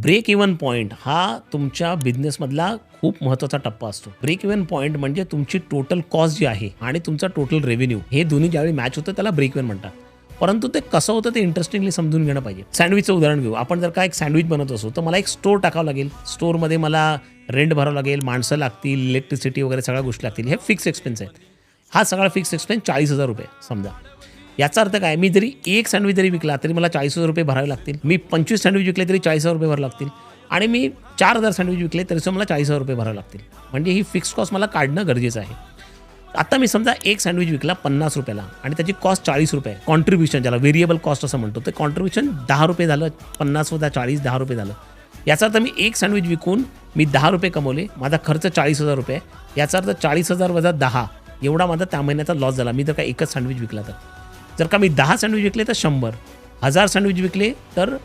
Break even point हा तुमच्या बिझनेसमधला खूप महत्त्वाचा टप्पा असतो. ब्रेक इव्हन पॉईंट म्हणजे तुमची टोटल कॉस्ट जी आहे आणि तुमचा टोटल रेव्हेन्यू हे दोन्ही ज्यावेळी मॅच होतं त्याला ब्रेक इव्हन म्हणतात. परंतु ते कसं होतं ते इंटरेस्टिंगली समजून घेणं पाहिजे. सँडविचचं उदाहरण घेऊ. आपण जर का एक सँडविच बनवत असो तर मला एक स्टोर टाकावं लागेल. स्टोअरमध्ये मला रेंट भरावं लागेल माणसं लागतील इलेक्ट्रिसिटी वगैरे सगळ्या गोष्टी लागतील. हे फिक्स एक्सपेन्स आहेत. हा सगळा फिक्स एक्सपेन्स चाळीस हजार रुपये समजा. याचा अर्थ काय? मी जरी एक सँडविच जरी विकला तरी मला चाळीस हजार रुपये भरावे लागतील. मी पंचवीस सँडविच विकले तरी चाळीस हजार रुपये भरावे लागतील. आणि मी चार हजार सँडविच विकले तरी सुद्धा मला चाळीस हजार रुपये भरावे लागतील. म्हणजे ही फिक्स कॉस्ट मला काढणं गरजेचं आहे. आता मी समजा एक सँडविच विकला पन्नास रुपयाला आणि त्याची कॉस्ट चाळीस रुपये कॉन्ट्रीब्युशन ज्याला व्हेरिएबल कॉस्ट असं म्हणतो ते कॉन्ट्रीब्युशन दहा रुपये झालं पन्नास वजा चाळीस दहा रुपये झालं. याचा अर्थ मी एक सँडविच विकून मी दहा रुपये कमवले माझा खर्च चाळीस हजार रुपये. याचा अर्थ चाळीस हजार वजा दहा एवढा माझा त्या महिन्याचा लॉस झाला. मी जर का एकच सँडविच विकला तर. जर का मी दहा सँडविच विकले तर शंभर. हजार सँडविच विकले तर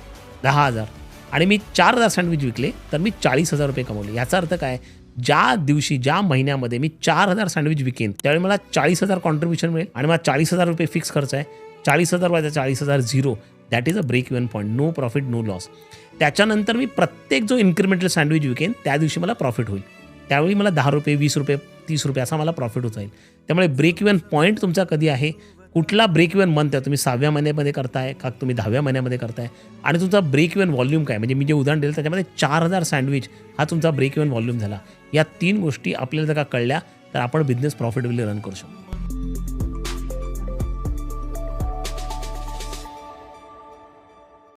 दहा हजार. आणि मी चार हजार सँडविच विकले तर मी चाळीस हजार रुपये कमवले. याचा अर्थ काय? ज्या दिवशी ज्या महिन्यामध्ये मी चार हजार सँडविच विकेन त्यावेळी मला चाळीस हजार कॉन्ट्रीब्युशन मिळेल आणि मला चाळीस हजार रुपये फिक्स खर्च आहे. चाळीस हजार वाजा चाळीस हजार zero that is a break even point no profit no loss त्याच्यानंतर मी प्रत्येक जो इन्क्रिमेंटल सँडविच विकेन त्या दिवशी मला प्रॉफिट होईल. त्यावेळी मला दहा रुपये वीस रुपये तीस रुपये असा मला प्रॉफिट होता जाईल. त्यामुळे ब्रेक इव्हन पॉईंट तुमचा कधी आहे? कुठला ब्रेक इव्हन मंथ आहे? तुम्ही सहाव्या महिन्यामध्ये करताय का तुम्ही दहाव्या महिन्यामध्ये करताय? आणि तुमचा ब्रेक इव्हन व्हॉल्यूम काय? म्हणजे मी जे उदाहरण दिलं त्याच्यामध्ये चार हजार सँडविच हा तुमचा ब्रेक इव्हन व्हॉल्यूम झाला. या तीन गोष्टी आपल्याला जर का कळल्या तर आपण बिझनेस प्रॉफिटेबली रन करू शकतो.